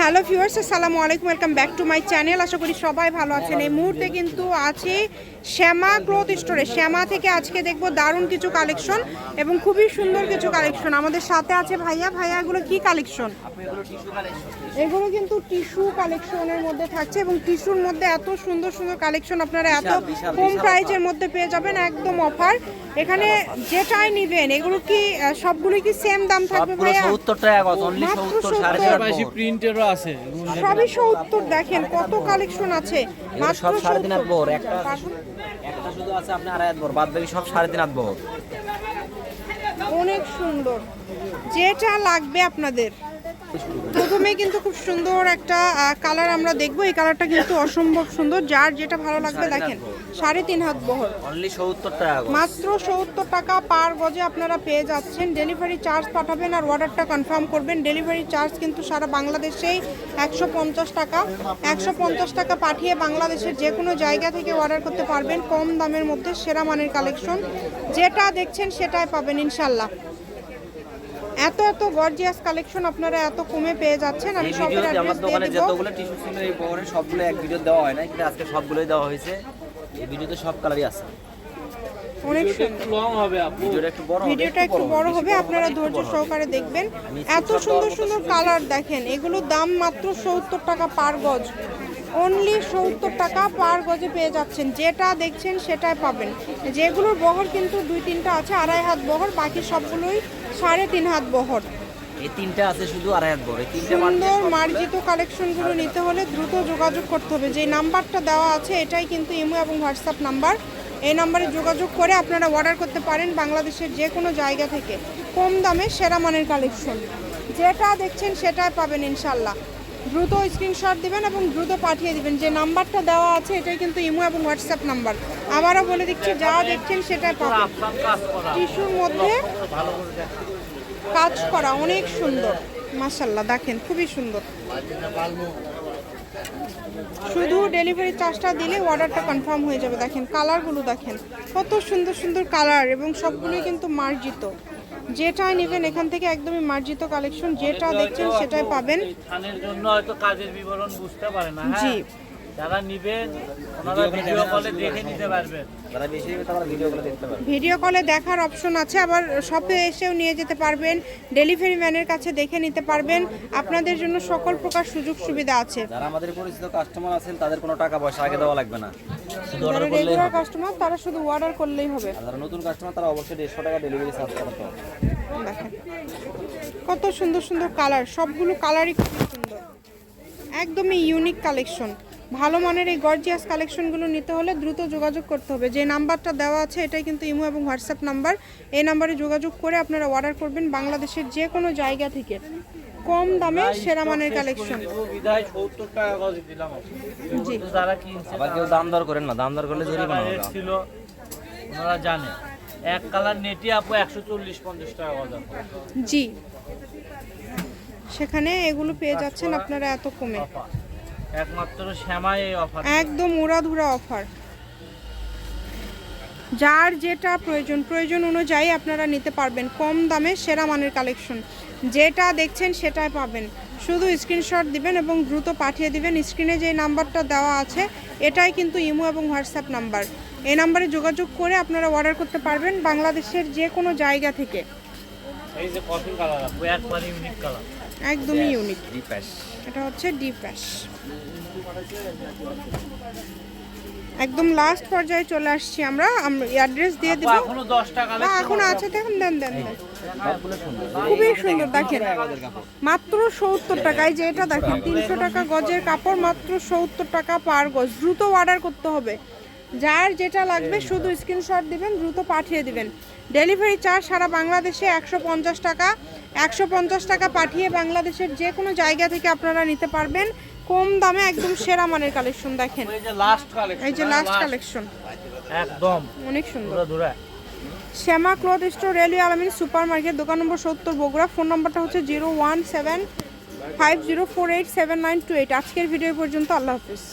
Hello viewers আসসালামু আলাইকুম welcome back to my channel. আশা করি সবাই ভালো আছেন। এই মুহূর্তে কিন্তু আছে শ্যামা ক্লথ স্টোরে। শ্যামা থেকে আজকে দেখব দারুণ কিছু কালেকশন এবং খুবই সুন্দর কিছু কালেকশন। আমাদের সাথে আছে ভাইয়া। ভাইয়া এগুলো কি কালেকশন? এগুলো কিন্তু টিস্যু কালেকশনের মধ্যে থাকছে এবং টিস্যুর মধ্যে এত সুন্দর সুন্দর কালেকশন আপনারা এত কম প্রাইজের মধ্যে পেয়ে যাবেন একদম অফার। এখানে যেটাই নিবেন এগুলো কি আহ, সবগুলোই কি সেম দাম থাকবে সবগুলো ভাইয়া? সত্তর টাকা অনলি মাত্র 70 চার প্রিন্টেরও আছে। সবই সত্তর দেখেন কত কালেকশন আছে। সব সাড়ে তিন হাত বহর একটা একটা শুধু আছে আপনি আড়াই হাত বহর বাদ বাকি সব সাড়ে তিন হাত বহর অনেক সুন্দর। যেটা লাগবে আপনাদের। প্রথমে কিন্তু খুব সুন্দর একটা কালার আমরা দেখব। এই কালারটা কিন্তু অসম্ভব সুন্দর। যার যেটা ভালো লাগবে দেখেন সাড়ে তিন হাত বহর মাত্র সত্তর টাকা পার গজে আপনারা পেয়ে যাচ্ছেন। ডেলিভারি চার্জ পাঠাবেন আর অর্ডারটা কনফার্ম করবেন। ডেলিভারি চার্জ কিন্তু সারা বাংলাদেশেই একশো পঞ্চাশ টাকা। একশো পঞ্চাশ টাকা পাঠিয়ে বাংলাদেশের যে কোনো জায়গা থেকে অর্ডার করতে পারবেন। কম দামের মধ্যে সেরা মানের কালেকশন যেটা দেখছেন সেটাই পাবেন ইনশাল্লাহ। এত এত গর্জিয়াস কালেকশন আপনারা এত কমে পেয়ে যাচ্ছেন আমি আমার অ্যাড্রেস দিয়ে দোকানে যতগুলো টিস্যু ছিল এই বহরে সবগুলো এক ভিডিও দেওয়া হয় না কিন্তু আজকে সবগুলোই দেওয়া হয়েছে। এই ভিডিওতে সব কালারই আছে। অনেক লং হবে আপু। ভিডিওটা একটু বড় হবে ভিডিওটা একটু বড় হবে আপনারা ধৈর্য সহকারে দেখবেন। এত সুন্দর সুন্দর কালার দেখেন এগুলোর দাম মাত্র সত্তর টাকা পার গজ। অনলি সত্তর টাকা পার গজে পেয়ে যাচ্ছেন। যেটা দেখছেন সেটাই পাবেন। যেগুলোর বহর কিন্তু দুই তিনটা আছে আড়াই হাত বহর বাকি সবগুলোই সাড়ে তিন হাত বহর। এই তিনটা আছে শুধু আড়াই হাত বহর এই সুন্দর মার্জিত কালেকশনগুলো নিতে হলে দ্রুত যোগাযোগ করতে হবে। যে নাম্বারটা দেওয়া আছে এটাই কিন্তু ইমো এবং হোয়াটসঅ্যাপ নাম্বার। এই নাম্বারে যোগাযোগ করে আপনারা অর্ডার করতে পারেন বাংলাদেশের যে কোনো জায়গা থেকে। কম দামে সেরা মানের কালেকশন যেটা দেখছেন সেটাই পাবেন ইনশাল্লাহ দ্রুত স্ক্রিনশট দিবেন এবং দ্রুত পাঠিয়ে দিবেন। যে নাম্বারটা দেওয়া আছে এটাই কিন্তু ইমো এবং হোয়াটসঅ্যাপ নাম্বার আবারও বলে দিচ্ছি যা দেখছেন সেটা পাবেন। টিস্যুর মধ্যে কাজ করা অনেক সুন্দর। মাশাল্লাহ দেখেন খুবই সুন্দর। শুধু ডেলিভারি চার্জটা দিলে অর্ডারটা কনফার্ম হয়ে যাবে। দেখেন কালারগুলো দেখেন। কত সুন্দর সুন্দর কালার এবং সবগুলোই কিন্তু মার্জিত। যেটাই নেবেন এখান থেকে একদমই মার্জিত কালেকশন যেটা দেখছেন সেটাই পাবেন জন্য হয়তো কাজের বিবরণ বুঝতে পারে না জি। যারা নিবেন ওনারা ভিডিও কলে দেখে নিতে পারবেন। যারা বেশি নেবে তারা ভিডিওগুলো দেখতে পারবে। ভিডিও কলে দেখার অপশন আছে আবার শপে এসেও নিয়ে যেতে পারবেন। ডেলিভারি ম্যানের কাছে দেখে নিতে পারবেন। আপনাদের জন্য সকল প্রকার সুযোগ সুবিধা আছে। যারা আমাদের পরিচিত কাস্টমার আছেন তাদের কোনো টাকা পয়সা আগে দেওয়া লাগবে না। শুধু যারা রেগুলার কাস্টমার তারা শুধু অর্ডার করলেই হবে। যারা নতুন কাস্টমার তারা অবশ্যই দেড়শো টাকা ডেলিভারি চার্জ করতে হবে। কত সুন্দর সুন্দর কালার সবগুলো কালারই খুব সুন্দর। একদমই ইউনিক কালেকশন ভালো মানের এই গর্জিয়াস কালেকশনগুলো নিতে হলে দ্রুত যোগাযোগ করতে হবে। যে নাম্বারটা দেওয়া আছে এটাই কিন্তু ইমো এবং হোয়াটসঅ্যাপ নাম্বার। এই নাম্বারে যোগাযোগ করে আপনারা অর্ডার করবেন বাংলাদেশের যে কোনো জায়গা থেকে। কম দামে সেরা মানের কালেকশন। জি। যারা কিনছে আবার কেউ দাম দর করেন না দাম দর করলে জরিমানা হবে। ছিল ওনারা জানে। এক কালার নেটি আপু একশো চল্লিশ পঞ্চাশ টাকা গজ জি। সেখানে এগুলো পেয়ে যাচ্ছেন আপনারা এত কমে। একমাত্র শ্যামাই এই অফার একদম উড়াধুরা অফার যার যেটা প্রয়োজন প্রয়োজন অনুযায়ী আপনারা নিতে পারবেন কম দামে সেরা মানের কালেকশন যেটা দেখছেন সেটাই পাবেন। শুধু স্ক্রিনশট দিবেন এবং দ্রুত পাঠিয়ে দিবেন। স্ক্রিনে যে নাম্বারটা দেওয়া আছে, এটাই কিন্তু ইমো এবং হোয়াটসঅ্যাপ নাম্বার। এই নাম্বারে যোগাযোগ করে আপনারা অর্ডার করতে পারবেন বাংলাদেশের যে কোনো জায়গা থেকে। এই যে কফি কালার আপু একবার ইউনিক কালার একদমই ইউনিক রিপ্যাশ এটা হচ্ছে ডিপ প্যাশ একদম লাস্ট পর্যায়ে চলে আসছি আমরা। অ্যাড্রেস দিয়ে দিব। এখনও দশ টাকা না এখন আছে দেখেন দেন দেন খুবই সুন্দর দেখেন মাত্র সত্তর টাকায় যে এটা দেখেন তিনশো টাকা গজের কাপড় মাত্র সত্তর টাকা পার গজ। দ্রুত অর্ডার করতে হবে। যার যেটা লাগবে শুধু স্ক্রিনশট দিবেন দ্রুত পাঠিয়ে দিবেন। ডেলিভারি চার্জ সারা বাংলাদেশে একশো পঞ্চাশ টাকা। একশো পঞ্চাশ টাকা পাঠিয়ে বাংলাদেশের যে কোনো জায়গা থেকে আপনারা নিতে পারবেন। কম দামে একদম সেরা মানের কালেকশন দেখেন। এই যে লাস্ট কালেকশন এই যে লাস্ট কালেকশন একদম। অনেক সুন্দর। Shyama cloth store railway Alamin super market দোকান নম্বর সত্তর বগুড়া। ফোন নম্বরটা হচ্ছে zero one seven five zero four eight seven nine two eight. আজকের ভিডিও পর্যন্ত আল্লাহ হাফিজ।